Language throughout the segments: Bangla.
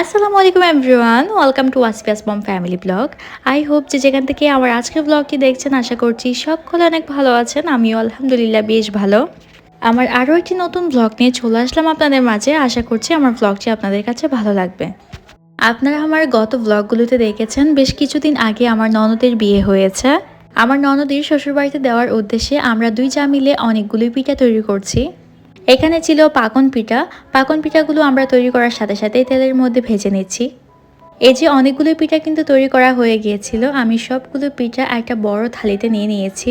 আসসালামু আলাইকুম এভরিওয়ান ওয়েলকাম টু ওয়াসপিয়াস বম ফ্যামিলি ব্লগ আই হোপ যে যেখান থেকে আমার আজকের ব্লগটি দেখছেন, আশা করছি সকলে অনেক ভালো আছেন। আমিও আলহামদুলিল্লাহ বেশ ভালো। আমার আরও একটি নতুন ব্লগ নিয়ে চলে আসলাম আপনাদের মাঝে। আশা করছি আমার ব্লগটি আপনাদের কাছে ভালো লাগবে। আপনারা আমার গত ব্লগগুলোতে দেখেছেন, বেশ কিছুদিন আগে আমার ননদের বিয়ে হয়েছে। আমার ননদের শ্বশুরবাড়িতে দেওয়ার উদ্দেশ্যে আমরা দুই যা মিলে অনেকগুলোই পিঠা তৈরি করছি। এখানে ছিল পাকন পিঠা। পাকন পিঠাগুলো আমরা তৈরি করার সাথে সাথে তেলের মধ্যে ভেজে নিচ্ছি। এই যে অনেকগুলো পিঠা কিন্তু তৈরি করা হয়ে গিয়েছিল, আমি সবগুলো পিঠা একটা বড় থালিতে নিয়ে নিয়েছি।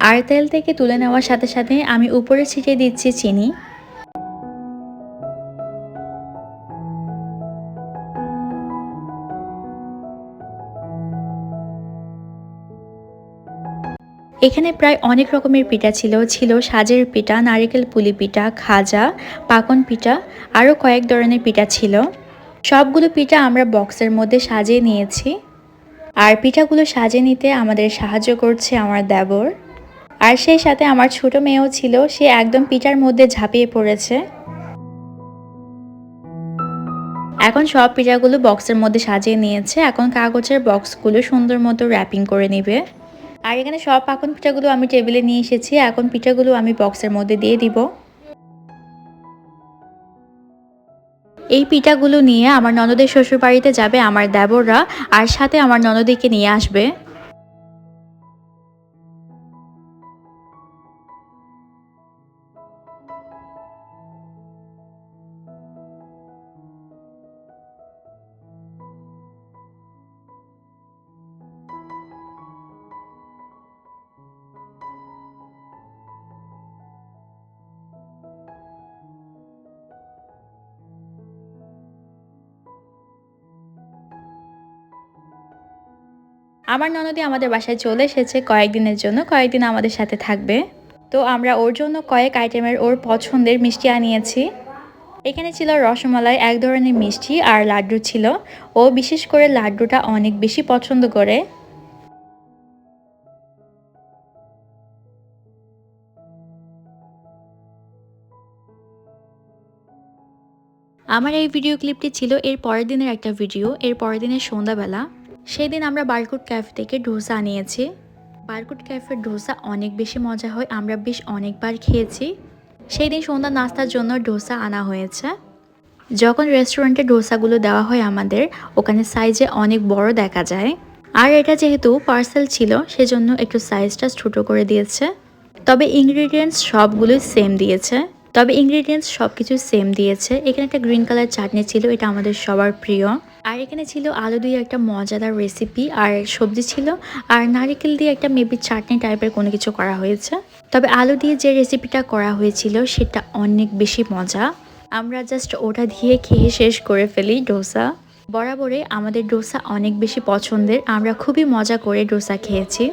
আর তেল থেকে তুলে নেওয়ার সাথে সাথে আমি উপরে ছিটিয়ে দিচ্ছি চিনি। এখানে প্রায় অনেক রকমের পিঠা ছিল। ছিল সাজের পিঠা, নারিকেল পুলি পিঠা, খাজা, পাকন পিঠা আরও কয়েক ধরনের পিঠা ছিল। সবগুলো পিঠা আমরা বক্সের মধ্যে সাজিয়ে নিয়েছি। আর পিঠাগুলো সাজিয়ে নিতে আমাদের সাহায্য করছে আমার দেবর। আর সেই সাথে আমার ছোট মেয়েও ছিল, সে একদম পিঠার মধ্যে ঝাঁপিয়ে পড়েছে। এখন সব পিঠাগুলো বক্সের মধ্যে সাজিয়ে নিয়েছে। এখন কাগজের বক্সগুলো সুন্দর মতো র্যাপিং করে নিবে। আর এখানে সব পাকন পিঠাগুলো আমি টেবিলে নিয়ে এসেছি, এখন পিঠাগুলো আমি বক্সের মধ্যে দিয়ে দিব। এই পিঠাগুলো নিয়ে আমার ননদের শ্বশুর বাড়িতে যাবে আমার দেবররা, আর সাথে আমার ননদিকে নিয়ে আসবে। আমার ননদি আমাদের বাসায় চলে এসেছে কয়েকদিনের জন্য, কয়েকদিন আমাদের সাথে থাকবে। তো আমরা ওর জন্য কয়েক আইটেমের ওর পছন্দের মিষ্টি আনিয়েছি। এখানে ছিল রসমালাই, এক ধরনের মিষ্টি আর লাড্ডু ছিল। ও বিশেষ করে লাড্ডুটা অনেক বেশি পছন্দ করে। আমার এই ভিডিও ক্লিপটি ছিল এর পরের দিনের একটা ভিডিও, এর পরের দিনের সন্ধ্যাবেলা। সেই দিন আমরা বারকুট ক্যাফে থেকে ডোসা আনিয়েছি বারকুট ক্যাফের ডোসা অনেক বেশি মজা হয়, আমরা বেশ অনেকবার খেয়েছি। সেই দিন সন্ধ্যা নাস্তার জন্য ডোসা আনা হয়েছে। যখন রেস্টুরেন্টে ডোসাগুলো দেওয়া হয় আমাদের, ওখানে সাইজে অনেক বড় দেখা যায়। আর এটা যেহেতু পার্সেল ছিল, সেজন্য একটু সাইজটা ছোটো করে দিয়েছে। তবে ইনগ্রিডিয়েন্টস সবগুলোই সেম দিয়েছে। তবে ইনগ্রিডিয়েন্টস সব কিছু সেম দিয়েছে। এখানে একটা গ্রিন কালার চাটনি ছিল, এটা আমাদের সবার প্রিয়। আর এখানে ছিল আলু দিয়ে একটা মজাদার রেসিপি আর সবজি ছিল, আর নারিকেল দিয়ে একটা মেবি চাটনি টাইপের কোনো কিছু করা হয়েছে। তবে আলু দিয়ে যে রেসিপিটা করা হয়েছিল, সেটা অনেক বেশি মজা। আমরা জাস্ট ওটা দিয়ে খেয়ে শেষ করে ফেলি ডোসা। বরাবরে আমাদের ডোসা অনেক বেশি পছন্দের, আমরা খুবই মজা করে ডোসা খেয়েছি।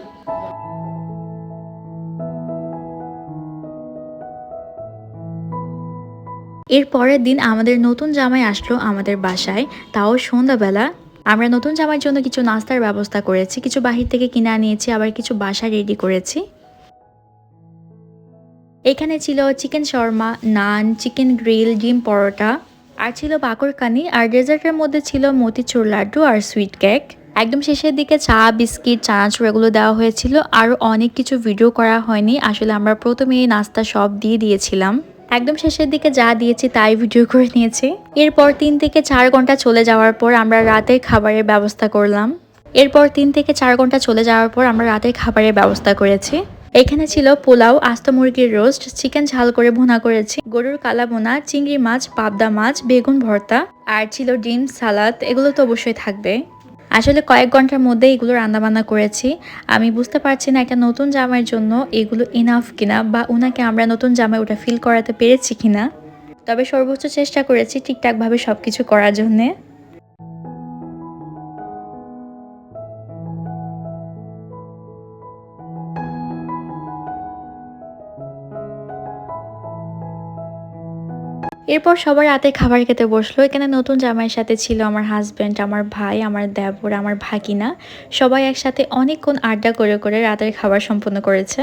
এর পরের দিন আমাদের নতুন জামাই আসলো আমাদের বাসায়, তাও সন্ধ্যাবেলা। আমরা নতুন জামাইয়ের জন্য কিছু নাস্তার ব্যবস্থা করেছি, কিছু বাহির থেকে কিনে আনিয়েছি, আবার কিছু বাসা রেডি করেছি। এখানে ছিল chicken shawarma, naan, chicken grill, ডিম পরোটা, আর ছিল বাকরকানি আর ডেজার্টের মধ্যে ছিল মতিচুর লাড্ডু আর সুইট কেক। একদম শেষের দিকে চা, বিস্কিট, চানাচুর এগুলো দেওয়া হয়েছিল, আরও অনেক কিছু ভিডিও করা হয়নি, আসলে আমরা প্রথমে এই নাস্তা সব দিয়ে দিয়েছিলাম। একদম শেষের দিকে যা দিয়েছি তাই ভিডিও করে নিয়েছি। এরপর তিন থেকে চার ঘণ্টা চলে যাওয়ার পর আমরা রাতের খাবারের ব্যবস্থা করলাম। এরপর তিন থেকে চার ঘণ্টা চলে যাওয়ার পর আমরা রাতের খাবারের ব্যবস্থা করেছি। এখানে ছিল পোলাও, আস্ত মুরগির রোস্ট, চিকেন ঝাল করে ভুনা করেছি, গরুর কালা বোনা চিংড়ি মাছ, পাবদা মাছ, বেগুন ভর্তা, আর ছিল ডিম, সালাদ, এগুলো তো অবশ্যই থাকবে। আসলে কয়েক ঘণ্টার মধ্যে এগুলো রান্নাবান্না করেছি। আমি বুঝতে পারছি না একটা নতুন জামার জন্য এগুলো ইনাফ কিনা বা ওনাকে আমরা নতুন জামাই ওটা ফিল করাতে পেরেছি কিনা। তবে সর্বোচ্চ চেষ্টা করেছি ঠিকঠাকভাবে সব কিছু করার জন্যে। এরপর সবার রাতে খাবার খেতে বসল। এখানে নতুন জামাইয়ের সাথে ছিল আমার হাজব্যান্ড আমার ভাই, আমার দেবর, আমার ভাগিনা। সবাই একসাথে অনেকক্ষণ আড্ডা করে করে রাতের খাবার সম্পন্ন করেছে।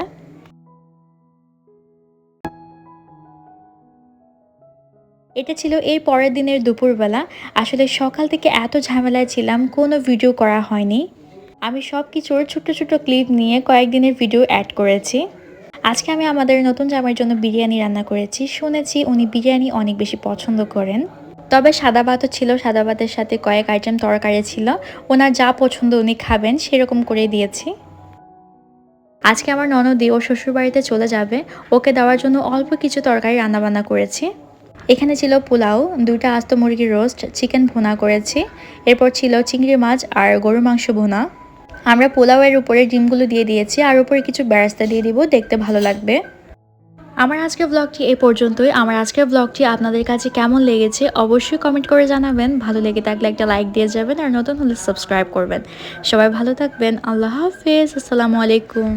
এটা ছিল এর পরের দিনের দুপুরবেলা। আসলে সকাল থেকে এত ঝামেলায় ছিলাম, কোনো ভিডিও করা হয়নি। আমি সব কিছুর ছোট্ট ছোট্ট ক্লিপ নিয়ে কয়েকদিনের ভিডিও অ্যাড করেছি। আজকে আমি আমাদের নতুন জামাইয়ের জন্য বিরিয়ানি রান্না করেছি। শুনেছি উনি বিরিয়ানি অনেক বেশি পছন্দ করেন। তবে সাদা ভাতও ছিল, সাদা ভাতের সাথে কয়েক আইটেম তরকারি ছিল। ওনার যা পছন্দ উনি খাবেন, সেরকম করে দিয়েছি। আজকে আমার ননদি ও শ্বশুরবাড়িতে চলে যাবে। ওকে দেওয়ার জন্য অল্প কিছু তরকারি রান্নাবান্না করেছি। এখানে ছিল পোলাও, দুইটা আস্ত মুরগির রোস্ট চিকেন ভুনা করেছি। এরপর ছিল চিংড়ি মাছ আর গরু মাংস ভুনা। আমরা পোলাওয়ের উপরে ডিমগুলো দিয়ে দিয়েছি, আর উপরে কিছু বেরাস্তা দিয়ে দিব, দেখতে ভালো লাগবে। আমার আজকের ব্লগটি এ পর্যন্তই। আমার আজকের ব্লগটি আপনাদের কাছে কেমন লেগেছে অবশ্যই কমেন্ট করে জানাবেন। ভালো লেগে থাকলে একটা লাইক দিয়ে যাবেন আর নতুন হলে সাবস্ক্রাইব করবেন। সবাই ভালো থাকবেন। আল্লাহ হাফেজ। আসসালামু আলাইকুম।